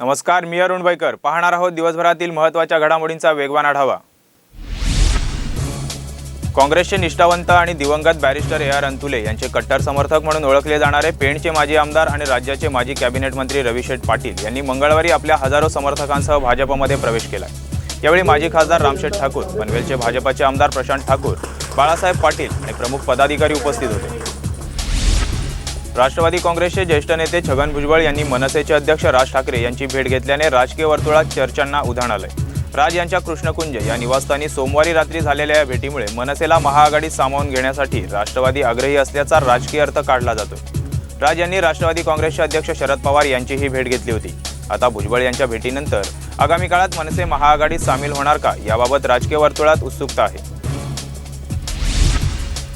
नमस्कार मी अरुण बैकर. पाहणार आहोत दिवसभरातील महत्त्वाच्या घडामोडींचा वेगवान आढावा. काँग्रेसचे निष्ठावंत आणि दिवंगत बॅरिस्टर ए आर अंतुले यांचे कट्टर समर्थक म्हणून ओळखले जाणारे पेणचे माजी आमदार आणि राज्याचे माजी कॅबिनेट मंत्री रविशेठ पाटील यांनी मंगळवारी आपल्या हजारो समर्थकांसह भाजपमध्ये प्रवेश केला यावेळी माजी खासदार रामशेठ ठाकूर पनवेलचे भाजपाचे आमदार प्रशांत ठाकूर बाळासाहेब पाटील आणि प्रमुख पदाधिकारी उपस्थित होते. राष्ट्रवादी काँग्रेसचे ज्येष्ठ नेते छगन भुजबळ यांनी मनसेचे अध्यक्ष राज ठाकरे यांची भेट घेतल्याने राजकीय वर्तुळात चर्चांना उधाण आलंय. राज यांच्या कृष्णकुंज या निवासस्थानी सोमवारी रात्री झालेल्या या भेटीमुळे मनसेला महाआघाडीत सामावून घेण्यासाठी राष्ट्रवादी आग्रही असल्याचा राजकीय अर्थ काढला जातो राज यांनी राष्ट्रवादी काँग्रेसचे अध्यक्ष शरद पवार यांचीही भेट घेतली होती. आता भुजबळ यांच्या भेटीनंतर आगामी काळात मनसे महाआघाडीत सामील होणार का याबाबत राजकीय वर्तुळात उत्सुकता आहे.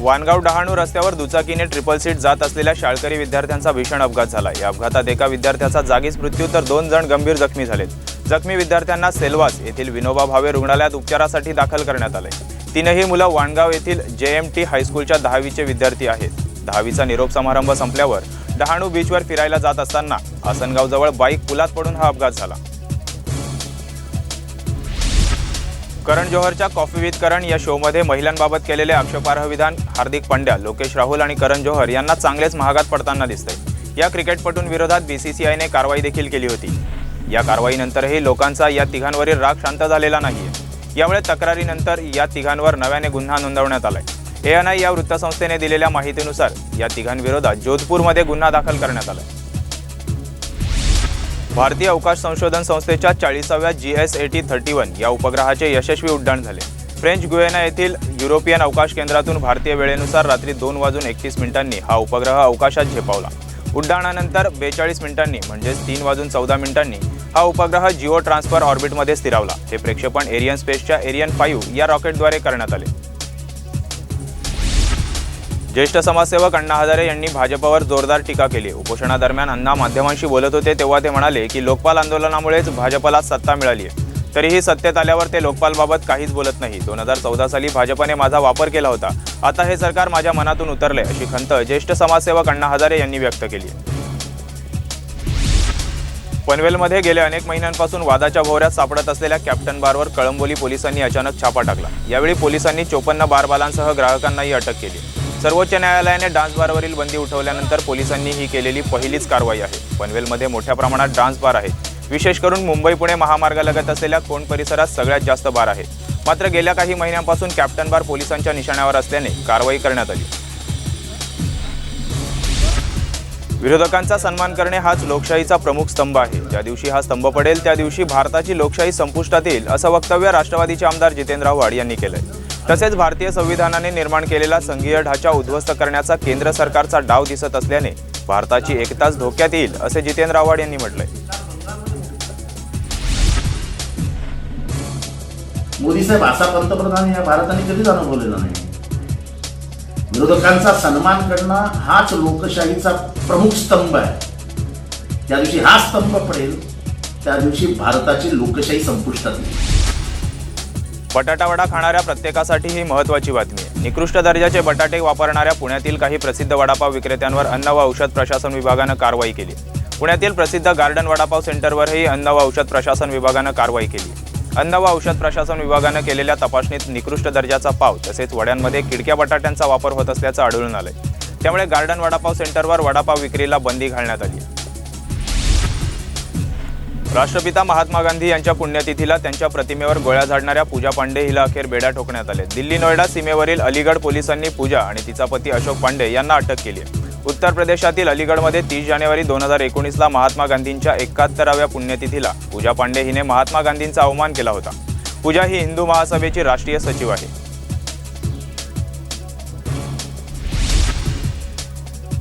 वानगाव डहाणू रस्त्यावर दुचाकीने ट्रिपल सीट जात असलेल्या शाळकरी विद्यार्थ्यांचा भीषण अपघात झाला. या अपघातात एका विद्यार्थ्याचा जागीच मृत्यू तर दोन जण गंभीर जखमी झालेत. जखमी विद्यार्थ्यांना सेलवास येथील विनोबा भावे रुग्णालयात उपचारासाठी दाखल करण्यात आले तीनही मुलं वाणगाव येथील जे एम टी हायस्कूलच्या दहावीचे विद्यार्थी आहेत. दहावीचा निरोप समारंभ संपल्यावर डहाणू बीचवर फिरायला जात असताना आसनगावजवळ बाईक पुलात पडून हा अपघात झाला. करण जोहरच्या कॉफी विथ करण या शोमध्ये महिलांबाबत केलेले आक्षेपार्ह विधान हार्दिक पंड्या लोकेश राहुल आणि करण जोहर यांना चांगलेच महागात पडताना दिसतंय. या क्रिकेटपटूंविरोधात बी सी सी आयने कारवाई देखील केली होती. या कारवाईनंतरही लोकांचा या तिघांवरील राग शांत झालेला नाही यामुळे तक्रारीनंतर या तिघांवर नव्याने गुन्हा नोंदवण्यात आलाय. एएनआय या वृत्तसंस्थेने दिलेल्या माहितीनुसार या तिघांविरोधात जोधपूरमध्ये गुन्हा दाखल करण्यात आला भारतीय अवकाश संशोधन संस्थेच्या चाळीसाव्या G S A T thirty one या उपग्रहाचे यशस्वी उड्डाण झाले. फ्रेंच गुएना येथील युरोपियन अवकाश केंद्रातून भारतीय वेळेनुसार रात्री दोन वाजून एकतीस मिनिटांनी हा उपग्रह अवकाशात झेपावला. उड्डाणानंतर बेचाळीस मिनिटांनी म्हणजेच तीन वाजून चौदा मिनिटांनी हा उपग्रह जिओ ट्रान्सफर ऑर्बिटमध्ये स्थिरावला. हे प्रक्षेपण एरियन स्पेसच्या एरियन फाईव्ह या रॉकेटद्वारे करण्यात आले. ज्येष्ठ समाजसेवक अण्णा हजारे यांनी भाजपवर जोरदार टीका केली. उपोषणादरम्यान अण्णा माध्यमांशी बोलत होते तेव्हा ते म्हणाले की लोकपाल आंदोलनामुळेच भाजपला सत्ता मिळाली आहे. तरीही सत्तेत आल्यावर ते लोकपालबाबत काहीच बोलत नाही. दोन हजार चौदा साली भाजपने माझा वापर केला होता. आता हे सरकार माझ्या मनातून उतरले अशी खंत ज्येष्ठ समाजसेवक अण्णा हजारे यांनी व्यक्त केली आहे. पनवेलमध्ये गेल्या अनेक महिन्यांपासून वादाच्या भोवऱ्यात सापडत असलेल्या कॅप्टन बारवर कळंबोली पोलिसांनी अचानक छापा टाकला. यावेळी पोलिसांनी चोपन्न बारबालांसह ग्राहकांनाही अटक केली. सर्वोच्च न्यायालयाने डान्स बारवरील बंदी उठवल्यानंतर पोलिसांनी ही केलेली पहिलीच कारवाई आहे. पनवेलमध्ये मोठ्या प्रमाणात डान्स बार आहेत. विशेष करून मुंबई पुणे महामार्गालगत असलेल्या कोण परिसरात सगळ्यात जास्त बार आहेत. मात्र गेल्या काही महिन्यांपासून कॅप्टन बार पोलिसांच्या निशाण्यावर असल्याने कारवाई करण्यात आली. विरोधकांचा सन्मान करणे हाच लोकशाहीचा प्रमुख स्तंभ आहे. ज्या दिवशी हा स्तंभ पडेल त्या दिवशी भारताची लोकशाही संपुष्टात येईल असं वक्तव्य राष्ट्रवादीचे आमदार जितेंद्र आव्हाड यांनी केलंय. तसेच भारतीय संविधानाने निर्माण केलेला संघीय ढाचा उद्ध्वस्त करण्याचा केंद्र सरकारचा डाव दिसत असल्याने भारताची एकताच धोक्यात येईल असे जितेंद्र आव्हाड यांनी म्हटलंय. मोदी साहेब असा पंतप्रधान या भारताने कधीच अनुभवलेला नाही? विरोधकांचा सन्मान करणं हाच लोकशाहीचा प्रमुख स्तंभ आहे. ज्या दिवशी हा स्तंभ पडेल त्या दिवशी भारताची लोकशाही संपुष्टात येईल. बटाटा वडा खाणाऱ्या प्रत्येकासाठी ही महत्त्वाची बातमी आहे. निकृष्ट दर्जाचे बटाटे वापरणाऱ्या पुण्यातील काही प्रसिद्ध वडापाव विक्रेत्यांवर अन्न व औषध प्रशासन विभागानं कारवाई केली. पुण्यातील प्रसिद्ध गार्डन वडापाव सेंटरवरही अन्न व औषध प्रशासन विभागानं कारवाई केली. अन्न व औषध प्रशासन विभागानं केलेल्या तपासणीत निकृष्ट दर्जाचा पाव तसेच वड्यांमध्ये किडक्या बटाट्यांचा वापर होत असल्याचं आढळून आलंय. त्यामुळे गार्डन वडापाव सेंटरवर वडापाव विक्रीला बंदी घालण्यात आली आहे. राष्ट्रपिता महात्मा गांधी यांच्या पुण्यतिथीला त्यांच्या प्रतिमेवर गोळ्या झाडणाऱ्या पूजा पांडे हिला अखेर बेड्या ठोकण्यात आले. दिल्ली नोएडा सीमेवरील अलीगड पोलिसांनी पूजा आणि तिचा पती अशोक पांडे यांना अटक केली आहे. उत्तर प्रदेशातील अलीगडमध्ये तीस जानेवारी दोन हजार एकोणीसला महात्मा गांधींच्या एकाहत्तराव्या पुण्यतिथीला पूजा पांडे हिने महात्मा गांधींचा अवमान केला होता. पूजा ही हिंदू महासभेची राष्ट्रीय सचिव आहे.